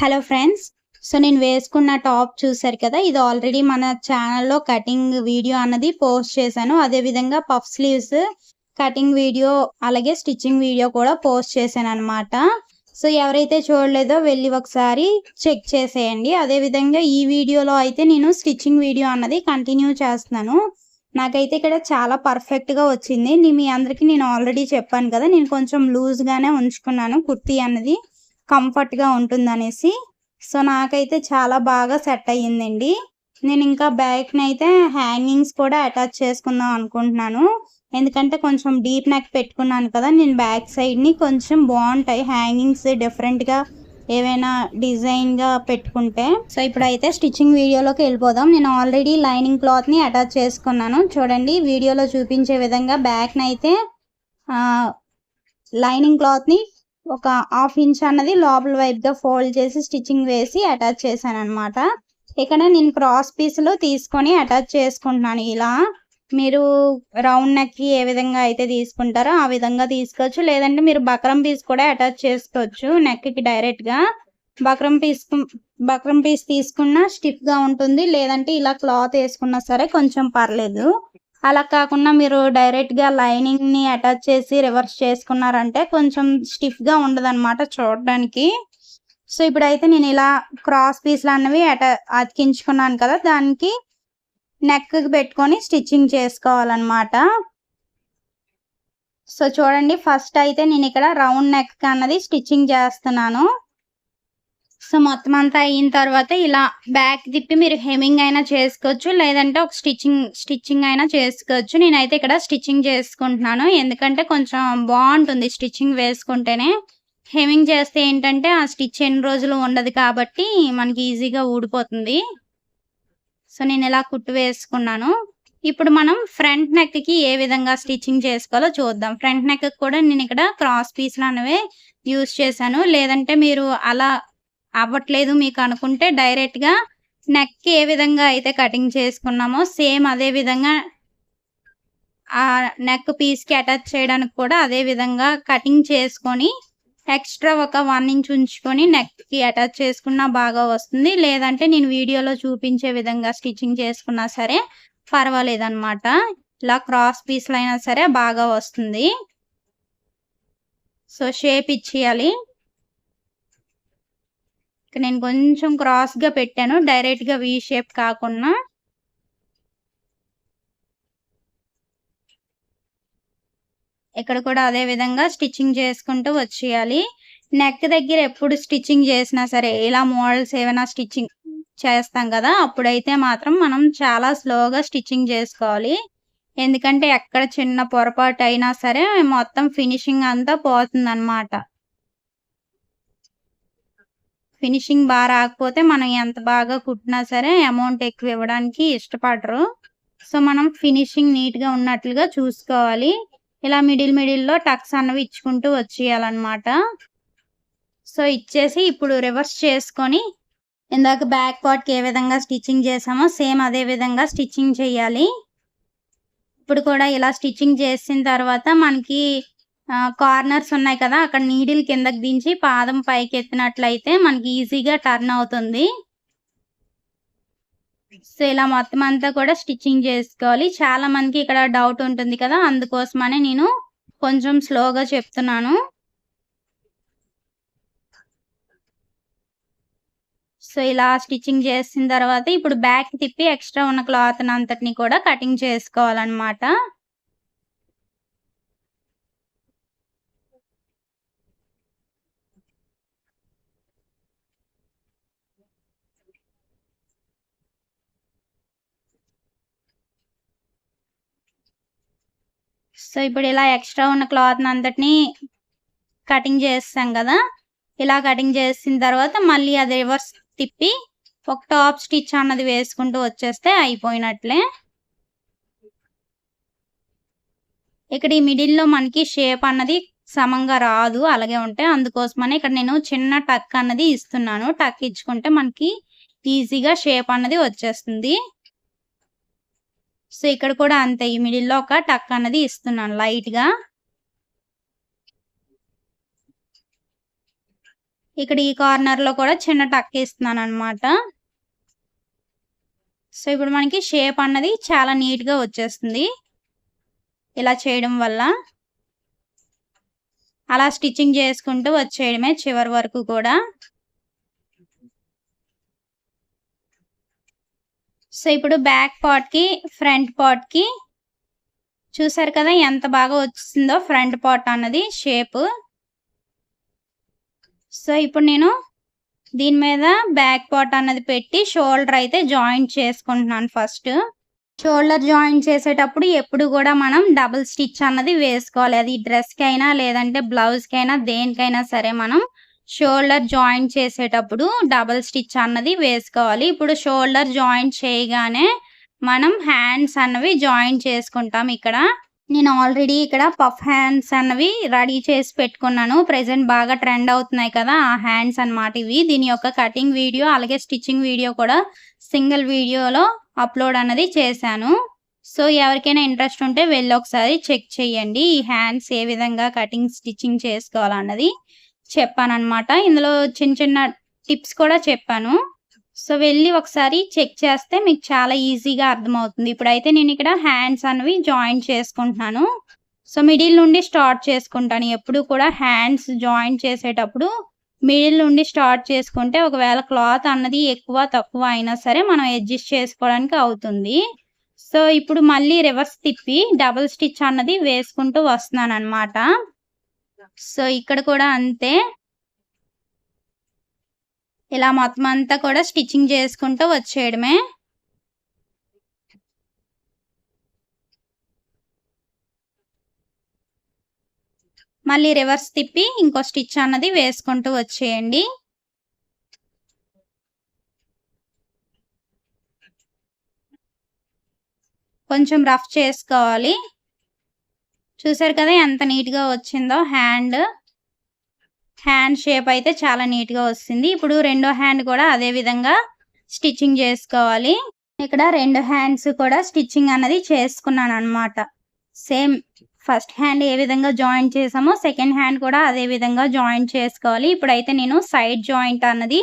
Hello friends so నేను వేసుకున్న top చూసారు కదా ఇది ఆల్రెడీ మన ఛానల్లో కటింగ్ వీడియో అన్నది పోస్ట్ చేశాను. అదేవిధంగా పఫ్ స్లీవ్స్ కటింగ్ వీడియో అలాగే స్టిచ్చింగ్ వీడియో కూడా పోస్ట్ చేశాను అనమాట సో ఎవరైతే చూడలేదో వెళ్ళి ఒకసారి చెక్ చేసేయండి. అదేవిధంగా ఈ వీడియోలో అయితే నేను స్టిచ్చింగ్ వీడియో అన్నది కంటిన్యూ చేస్తున్నాను. నాకైతే ఇక్కడ చాలా పర్ఫెక్ట్గా వచ్చింది. మీ అందరికీ నేను ఆల్రెడీ చెప్పాను కదా నేను కొంచెం లూజ్గానే ఉంచుకున్నాను కుర్తీ అన్నది. కంఫర్ట్గా ఉంటుందనేసి. సో నాకైతే చాలా బాగా సెట్ అయ్యిందండి. నేను ఇంకా బ్యాక్ని అయితే హ్యాంగింగ్స్ కూడా అటాచ్ చేసుకుందాం అనుకుంటున్నాను. ఎందుకంటే కొంచెం డీప్ నెక్ పెట్టుకున్నాను కదా నేను బ్యాక్ సైడ్ని కొంచెం బాగుంటాయి హ్యాంగింగ్స్ డిఫరెంట్గా ఏవైనా డిజైన్గా పెట్టుకుంటే. సో ఇప్పుడైతే స్టిచ్చింగ్ వీడియోలోకి వెళ్ళిపోదాం. నేను ఆల్రెడీ లైనింగ్ క్లాత్ని అటాచ్ చేసుకున్నాను. చూడండి వీడియోలో చూపించే విధంగా బ్యాక్ని అయితే లైనింగ్ క్లాత్ని ఒక హాఫ్ ఇంచ్ అన్నది లోపల వైపుగా ఫోల్డ్ చేసి స్టిచ్చింగ్ వేసి అటాచ్ చేశాను అనమాట ఇక్కడ నేను క్రాస్ పీస్లో తీసుకొని అటాచ్ చేసుకుంటున్నాను. ఇలా మీరు రౌండ్ నెక్కి ఏ విధంగా అయితే తీసుకుంటారో ఆ విధంగా తీసుకోవచ్చు. లేదంటే మీరు బక్రం పీస్ కూడా అటాచ్ చేసుకోవచ్చు నెక్కి డైరెక్ట్గా బక్రం పీస్ బక్రం పీస్ తీసుకున్నా స్టిఫ్గా ఉంటుంది. లేదంటే ఇలా క్లాత్ వేసుకున్నా సరే కొంచెం పర్లేదు. అలా కాకుండా మీరు డైరెక్ట్గా లైనింగ్ని అటాచ్ చేసి రివర్స్ చేసుకున్నారంటే కొంచెం స్టిఫ్గా ఉండదు అనమాట చూడడానికి. సో ఇప్పుడైతే నేను ఇలా క్రాస్ పీస్లు అన్నవి అటా అతికించుకున్నాను కదా దానికి నెక్కి పెట్టుకొని స్టిచ్చింగ్ చేసుకోవాలన్నమాట. సో చూడండి ఫస్ట్ అయితే నేను ఇక్కడ రౌండ్ నెక్ అన్నది స్టిచ్చింగ్ చేస్తున్నాను. సో మొత్తం అంతా అయిన తర్వాత ఇలా బ్యాక్ తిప్పి మీరు హెమింగ్ అయినా చేసుకోవచ్చు లేదంటే ఒక స్టిచ్చింగ్ స్టిచ్చింగ్ అయినా చేసుకోవచ్చు. నేనైతే ఇక్కడ స్టిచ్చింగ్ చేసుకుంటున్నాను. ఎందుకంటే కొంచెం బాగుంటుంది స్టిచ్చింగ్ వేసుకుంటేనే. హెమింగ్ చేస్తే ఏంటంటే ఆ స్టిచ్ ఎన్ని రోజులు ఉండదు కాబట్టి మనకి ఈజీగా ఊడిపోతుంది. సో నేను ఇలా కుట్టు వేసుకున్నాను. ఇప్పుడు మనం ఫ్రంట్ నెక్కి ఏ విధంగా స్టిచ్చింగ్ చేసుకోవాలో చూద్దాం. ఫ్రంట్ నెక్ కూడా నేను ఇక్కడ క్రాస్ పీస్లు అనేవి యూస్ చేశాను. లేదంటే మీరు అలా అవ్వట్లేదు మీకు అనుకుంటే డైరెక్ట్గా నెక్ ఏ విధంగా అయితే కటింగ్ చేసుకున్నామో సేమ్ అదే విధంగా ఆ నెక్ పీస్కి అటాచ్ చేయడానికి కూడా అదే విధంగా కటింగ్ చేసుకొని ఎక్స్ట్రా ఒక వన్ ఇంచ్ ఉంచుకొని నెక్కి అటాచ్ చేసుకున్నా బాగా వస్తుంది. లేదంటే నేను వీడియోలో చూపించే విధంగా స్టిచ్చింగ్ చేసుకున్నా సరే పర్వాలేదన్నమాట. ఇలా క్రాస్ పీస్లు అయినా సరే బాగా వస్తుంది. సో షేప్ ఇచ్చేయాలి. ఇక నేను కొంచెం క్రాస్గా పెట్టాను. డైరెక్ట్గా వి షేప్ కాకుండా. ఇక్కడ కూడా అదే విధంగా స్టిచ్చింగ్ చేసుకుంటూ వచ్చేయాలి. నెక్ దగ్గర ఎప్పుడు స్టిచ్చింగ్ చేసినా సరే ఇలా మోడల్స్ ఏమైనా స్టిచ్చింగ్ చేస్తాం కదా అప్పుడైతే మాత్రం మనం చాలా స్లోగా స్టిచ్చింగ్ చేసుకోవాలి. ఎందుకంటే ఎక్కడ చిన్న పొరపాటు అయినా సరే మొత్తం ఫినిషింగ్ అంతా పోతుందన్నమాట. ఫినిషింగ్ బాగా రాకపోతే మనం ఎంత బాగా కుట్టినా సరే అమౌంట్ ఎక్కువ ఇవ్వడానికి ఇష్టపడరు. సో మనం ఫినిషింగ్ నీట్గా ఉన్నట్లుగా చూసుకోవాలి. ఇలా మిడిల్ మిడిల్లో టక్స్ అన్నవి ఇచ్చుకుంటూ వచ్చేయాలన్నమాట. సో ఇచ్చేసి ఇప్పుడు రివర్స్ చేసుకొని ఇందాక బ్యాక్ పార్ట్కి ఏ విధంగా స్టిచ్చింగ్ చేసామో సేమ్ అదే విధంగా స్టిచ్చింగ్ చేయాలి. ఇప్పుడు కూడా ఇలా స్టిచ్చింగ్ చేసిన తర్వాత మనకి కార్నర్స్ ఉన్నాయి కదా అక్కడ నీడిల్ కిందకి దించి పాదం పైకి ఎత్తినట్లయితే మనకి ఈజీగా టర్న్ అవుతుంది. సో ఇలా మొత్తం అంతా కూడా స్టిచ్చింగ్ చేసుకోవాలి. చాలా మందికి ఇక్కడ డౌట్ ఉంటుంది కదా అందుకోసమనే నేను కొంచెం స్లోగా చెప్తున్నాను. సో ఇలా స్టిచ్చింగ్ చేసిన తర్వాత ఇప్పుడు బ్యాక్ తిప్పి ఎక్స్ట్రా ఉన్న క్లాత్ అంతటిని కూడా కటింగ్ చేసుకోవాలన్నమాట. సో ఇప్పుడు ఇలా ఎక్స్ట్రా ఉన్న క్లాత్ అంతటిని కటింగ్ చేస్తాం కదా. ఇలా కటింగ్ చేసిన తర్వాత మళ్ళీ అది రివర్స్ తిప్పి ఒక టాప్ స్టిచ్ అన్నది వేసుకుంటూ వచ్చేస్తే అయిపోయినట్లే. ఇక్కడ ఈ మిడిల్లో మనకి షేప్ అన్నది సమంగా రాదు అలాగే ఉంటే అందుకోసమని ఇక్కడ నేను చిన్న టక్ అన్నది ఇస్తున్నాను. టక్ ఇచ్చుకుంటే మనకి ఈజీగా షేప్ అన్నది వచ్చేస్తుంది. సో ఇక్కడ కూడా అంతే ఈ మిడిల్లో ఒక టక్ అన్నది ఇస్తున్నాను లైట్గా. ఇక్కడ ఈ కార్నర్లో కూడా చిన్న టక్ ఇస్తున్నాను అనమాట సో ఇప్పుడు మనకి షేప్ అన్నది చాలా నీట్గా వచ్చేస్తుంది. ఇలా చేయడం వల్ల. అలా స్టిచ్చింగ్ చేసుకుంటూ వచ్చేయడమే చివరి వరకు కూడా. సో ఇప్పుడు బ్యాక్ పార్ట్కి ఫ్రంట్ పార్ట్కి చూసారు కదా ఎంత బాగా వచ్చిందో ఫ్రంట్ పార్ట్ అన్నది షేప్. సో ఇప్పుడు నేను దీని మీద బ్యాక్ పార్ట్ అన్నది పెట్టి షోల్డర్ అయితే జాయింట్ చేసుకుంటున్నాను ఫస్ట్. షోల్డర్ జాయింట్ చేసేటప్పుడు ఎప్పుడు కూడా మనం డబుల్ స్టిచ్ అన్నది వేసుకోవాలి. అది డ్రెస్కి అయినా లేదంటే బ్లౌజ్కి అయినా దేనికైనా సరే మనం షోల్డర్ జాయింట్ చేసేటప్పుడు డబల్ స్టిచ్ అన్నది వేసుకోవాలి. ఇప్పుడు షోల్డర్ జాయింట్ చేయగానే మనం హ్యాండ్స్ అన్నవి జాయింట్ చేసుకుంటాం ఇక్కడ. నేను ఆల్రెడీ ఇక్కడ పఫ్ హ్యాండ్స్ అన్నవి రెడీ చేసి పెట్టుకున్నాను. ప్రెసెంట్ బాగా ట్రెండ్ అవుతున్నాయి కదా ఆ హ్యాండ్స్ అన్నమాట ఇవి. దీని యొక్క కటింగ్ వీడియో అలాగే స్టిచ్చింగ్ వీడియో కూడా సింగిల్ వీడియోలో అప్లోడ్ అన్నది చేశాను. సో ఎవరికైనా ఇంట్రెస్ట్ ఉంటే వెళ్ళి ఒకసారి చెక్ చేయండి. ఈ హ్యాండ్స్ ఏ విధంగా కటింగ్ స్టిచ్చింగ్ చేసుకోవాలన్నది. చెప్పానమాట ఇందులో చిన్న చిన్న టిప్స్ కూడా చెప్పాను. సో వెళ్ళి ఒకసారి చెక్ చేస్తే మీకు చాలా ఈజీగా అర్థమవుతుంది. ఇప్పుడైతే నేను ఇక్కడ హ్యాండ్స్ అనేవి జాయింట్ చేసుకుంటున్నాను. సో మిడిల్ నుండి స్టార్ట్ చేసుకుంటాను. ఎప్పుడు కూడా హ్యాండ్స్ జాయింట్ చేసేటప్పుడు మిడిల్ నుండి స్టార్ట్ చేసుకుంటే ఒకవేళ క్లాత్ అన్నది ఎక్కువ తక్కువ అయినా సరే మనం అడ్జస్ట్ చేసుకోవడానికి అవుతుంది. సో ఇప్పుడు మళ్ళీ రివర్స్ తిప్పి డబుల్ స్టిచ్ అన్నది వేసుకుంటూ వస్తున్నాను అనమాట సో ఇక్కడ కూడా అంతే. ఇలా మొత్తం అంతా కూడా స్టిచ్చింగ్ చేసుకుంటూ వచ్చేయడమే. మళ్ళీ రివర్స్ తిప్పి ఇంకో స్టిచ్ అన్నది వేసుకుంటూ వచ్చేయండి. కొంచెం రఫ్ చేసుకోవాలి. చూసారు కదా ఎంత నీట్గా వచ్చిందో? హ్యాండ్. హ్యాండ్ షేప్ అయితే చాలా నీట్గా వస్తుంది. ఇప్పుడు రెండో హ్యాండ్ కూడా అదే విధంగా స్టిచ్చింగ్ చేసుకోవాలి. ఇక్కడ రెండు హ్యాండ్స్ కూడా స్టిచ్చింగ్ అన్నది చేసుకున్నాను అనమాట సేమ్ ఫస్ట్ హ్యాండ్ ఏ విధంగా జాయింట్ చేసామో సెకండ్ హ్యాండ్ కూడా అదే విధంగా జాయింట్ చేసుకోవాలి. ఇప్పుడైతే నేను సైడ్ జాయింట్ అన్నది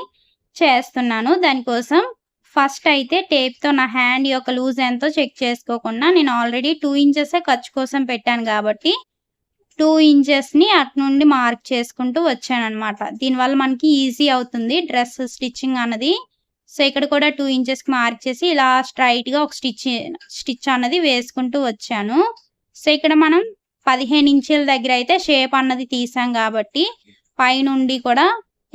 చేస్తున్నాను. దానికోసం ఫస్ట్ అయితే టేప్తో నా హ్యాండ్ యొక్క లూజ్ ఎంతో చెక్ చేసుకోకుండా నేను ఆల్రెడీ టూ ఇంచెసే ఖర్చు కోసం పెట్టాను కాబట్టి టూ ఇంచెస్ని అటు నుండి మార్క్ చేసుకుంటూ వచ్చాను దీనివల్ల మనకి ఈజీ అవుతుంది డ్రెస్ స్టిచ్చింగ్ అన్నది. సో ఇక్కడ కూడా టూ ఇంచెస్కి మార్క్ చేసి ఇలా స్ట్రైట్గా ఒక స్టిచ్ స్టిచ్ అన్నది వేసుకుంటూ వచ్చాను. సో ఇక్కడ మనం పదిహేను ఇంచుల దగ్గర అయితే షేప్ అన్నది తీసాం కాబట్టి పైనుండి కూడా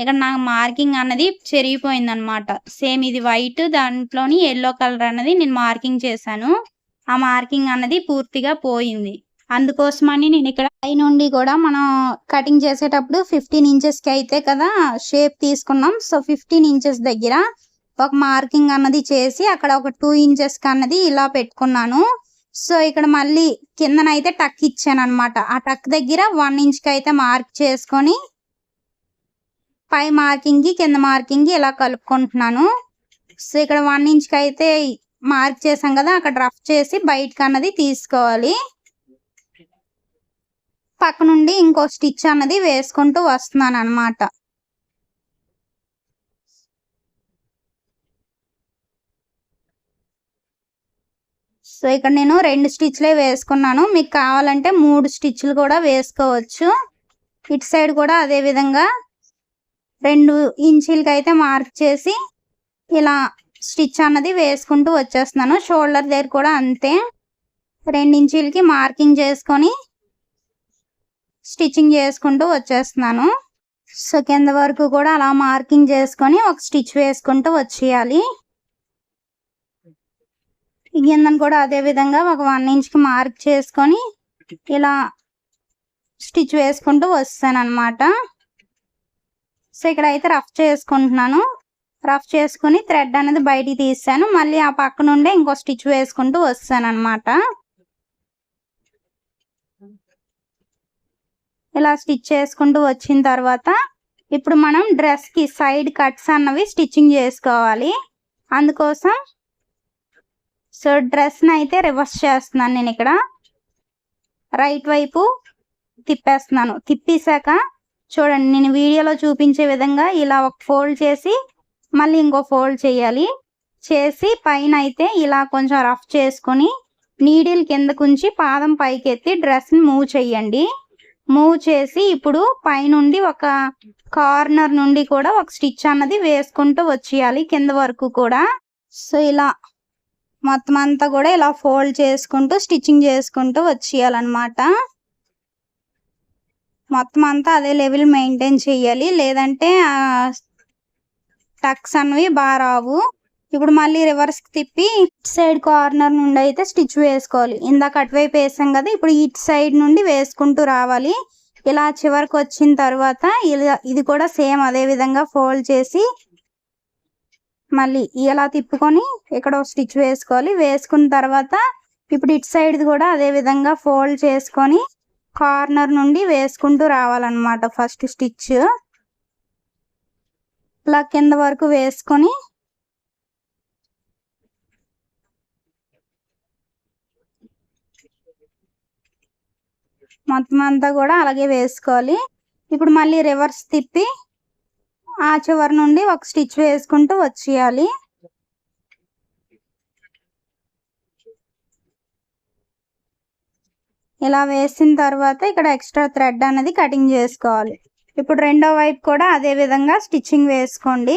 ఇక్కడ నాకు మార్కింగ్ అన్నది చెరిగిపోయింది అనమాట సేమ్ ఇది వైట్ దాంట్లోని ఎల్లో కలర్ అన్నది నేను మార్కింగ్ చేశాను. ఆ మార్కింగ్ అన్నది పూర్తిగా పోయింది. అందుకోసమని నేను ఇక్కడ పై నుండి కూడా మనం కటింగ్ చేసేటప్పుడు ఫిఫ్టీన్ ఇంచెస్కి అయితే కదా షేప్ తీసుకున్నాం. సో ఫిఫ్టీన్ ఇంచెస్ దగ్గర ఒక మార్కింగ్ అన్నది చేసి అక్కడ ఒక టూ ఇంచెస్కి అన్నది ఇలా పెట్టుకున్నాను. సో ఇక్కడ మళ్ళీ కిందనైతే టక్ ఇచ్చాను అనమాట ఆ టక్ దగ్గర వన్ ఇంచ్కి అయితే మార్క్ చేసుకొని పై మార్కింగ్కి కింద మార్కింగ్ ఇలా కలుపుకుంటున్నాను. సో ఇక్కడ వన్ ఇంచ్కి అయితే మార్క్ చేసాం కదా అక్కడ రఫ్ చేసి బయటకు అన్నది తీసుకోవాలి. పక్క నుండి ఇంకో స్టిచ్ అన్నది వేసుకుంటూ వస్తున్నాను అనమాట సో ఇక్కడ నేను రెండు స్టిచ్లే వేసుకున్నాను. మీకు కావాలంటే మూడు స్టిచ్లు కూడా వేసుకోవచ్చు. ఇటు సైడ్ కూడా అదే విధంగా రెండు ఇంచీలకి అయితే మార్క్ చేసి ఇలా స్టిచ్ అన్నది వేసుకుంటూ వచ్చేస్తున్నాను. షోల్డర్ దగ్గర కూడా అంతే. రెండు ఇంచీలకి మార్కింగ్ చేసుకొని స్టిచ్చింగ్ చేసుకుంటూ వచ్చేస్తున్నాను. సో కింద వరకు కూడా అలా మార్కింగ్ చేసుకొని ఒక స్టిచ్ వేసుకుంటూ వచ్చేయాలి. కిందను కూడా అదే విధంగా ఒక వన్ ఇంచ్కి మార్క్ చేసుకొని ఇలా స్టిచ్ వేసుకుంటూ వస్తాను అనమాట సో ఇక్కడ అయితే రఫ్ చేసుకుంటున్నాను. రఫ్ చేసుకుని థ్రెడ్ అనేది బయటికి తీసాను. మళ్ళీ ఆ పక్క నుండే ఇంకో స్టిచ్ వేసుకుంటూ వస్తాను అనమాట ఇలా స్టిచ్ చేసుకుంటూ వచ్చిన తర్వాత ఇప్పుడు మనం డ్రెస్కి సైడ్ కట్స్ అన్నవి స్టిచ్చింగ్ చేసుకోవాలి. అందుకోసం సో డ్రెస్ని అయితే రివర్స్ చేస్తున్నాను నేను ఇక్కడ. రైట్ వైపు తిప్పేస్తున్నాను. తిప్పేశాక చూడండి నేను వీడియోలో చూపించే విధంగా ఇలా ఒక ఫోల్డ్ చేసి మళ్ళీ ఇంకో ఫోల్డ్ చేయాలి. చేసి పైన అయితే ఇలా కొంచెం రఫ్ చేసుకొని నీడిల్ కిందకుంచి పాదం పైకెత్తి డ్రెస్ని మూవ్ చేయండి మూవ్ చేసి ఇప్పుడు పైనుండి ఒక కార్నర్ నుండి కూడా ఒక స్టిచ్ అన్నది వేసుకుంటూ వచ్చేయాలి కింద వరకు కూడా. సో ఇలా మొత్తం అంతా కూడా ఇలా ఫోల్డ్ చేసుకుంటూ స్టిచ్చింగ్ చేసుకుంటూ వచ్చేయాలన్నమాట. మొత్తం అంతా అదే లెవెల్ మెయింటైన్ చేయాలి. లేదంటే టక్స్ అనేవి బాగా రావు. ఇప్పుడు మళ్ళీ రివర్స్ తిప్పి ఇట్ సైడ్ కార్నర్ నుండి అయితే స్టిచ్ వేసుకోవాలి. ఇందాక అటువైపు వేసాం కదా ఇప్పుడు ఇట్ సైడ్ నుండి వేసుకుంటూ రావాలి. ఇలా చివరికి వచ్చిన తర్వాత ఇలా ఇది కూడా సేమ్ అదే విధంగా ఫోల్డ్ చేసి మళ్ళీ ఇలా తిప్పుకొని ఇక్కడ స్టిచ్ వేసుకోవాలి. వేసుకున్న తర్వాత ఇప్పుడు ఇటు సైడ్ కూడా అదే విధంగా ఫోల్డ్ చేసుకొని కార్నర్ నుండి వేసుకుంటూ రావాలన్నమాట. First stitch. ఇలా కింద వరకు వేసుకొని మొత్తం అంతా కూడా అలాగే వేసుకోవాలి. ఇప్పుడు మళ్ళీ రివర్స్ తిప్పి ఆ చివరి నుండి ఒక స్టిచ్ వేసుకుంటూ వచ్చేయాలి. ఇలా వేసిన తర్వాత ఇక్కడ ఎక్స్ట్రా థ్రెడ్ అనేది కటింగ్ చేసుకోవాలి. ఇప్పుడు రెండో వైపు కూడా అదే విధంగా స్టిచ్చింగ్ వేసుకోండి.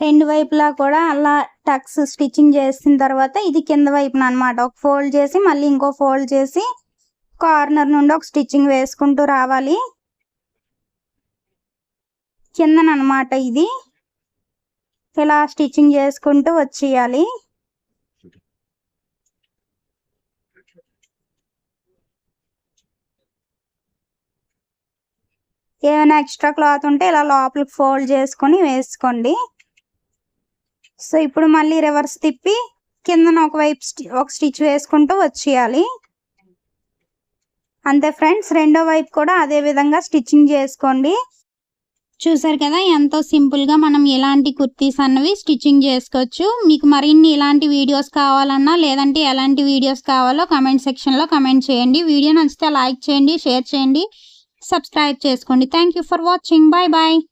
రెండు వైపులా కూడా అలా టక్స్ స్టిచ్చింగ్ చేసిన తర్వాత ఇది కింద వైపున అనమాట ఒక ఫోల్డ్ చేసి మళ్ళీ ఇంకో ఫోల్డ్ చేసి కార్నర్ నుండి ఒక స్టిచ్చింగ్ వేసుకుంటూ రావాలి. కిందనమాట ఇది. ఇలా స్టిచ్చింగ్ చేసుకుంటూ వచ్చేయాలి. ఏమైనా ఎక్స్ట్రా క్లాత్ ఉంటే ఇలా లోపలికి ఫోల్డ్ చేసుకొని వేసుకోండి. సో ఇప్పుడు మళ్ళీ రివర్స్ తిప్పి కిందన ఒకవైపు ఒక స్టిచ్ వేసుకుంటూ వచ్చేయాలి. అంతే ఫ్రెండ్స్ రెండో వైపు కూడా అదే విధంగా స్టిచ్చింగ్ చేసుకోండి. చూసారు కదా ఎంతో సింపుల్గా మనం ఎలాంటి కుర్తీస్ అన్నవి స్టిచ్చింగ్ చేసుకోవచ్చు. మీకు మరిన్ని ఇలాంటి వీడియోస్ కావాలన్నా లేదంటే ఎలాంటి వీడియోస్ కావాలో కమెంట్ సెక్షన్లో కమెంట్ చేయండి. వీడియో నచ్చితే లైక్ చేయండి షేర్ చేయండి. సబ్స్క్రైబ్ చేసుకోండి. Thank for watching bye bye